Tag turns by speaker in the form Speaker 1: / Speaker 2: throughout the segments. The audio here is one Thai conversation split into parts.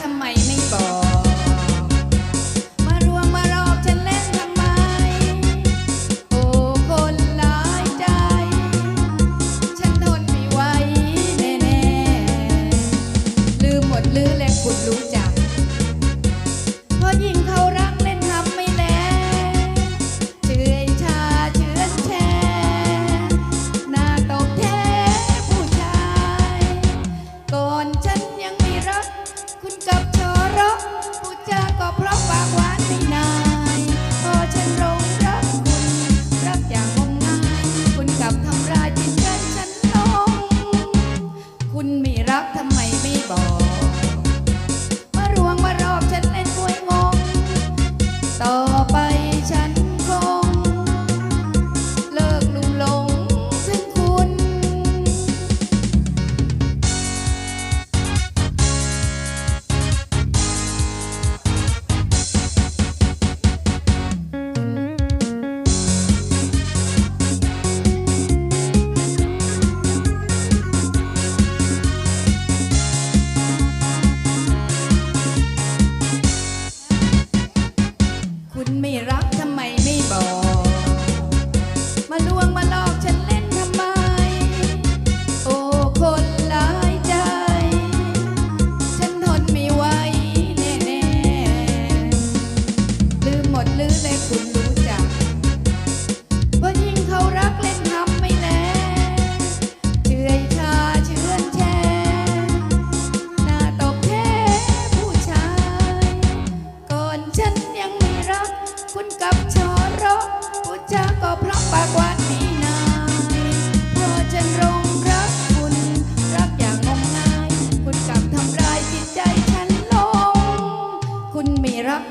Speaker 1: ทำไมไม่ รักทำไมไม่บอก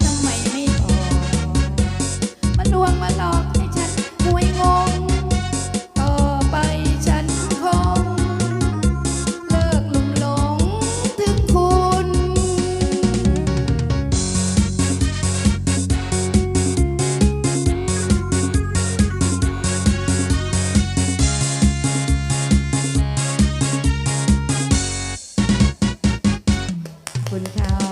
Speaker 1: ทำไมไม่ออมาลวงมาหลอกให้ฉันหวยงง ต่อไปฉันคงเลิกหลงถึงคุณคุณค่ะ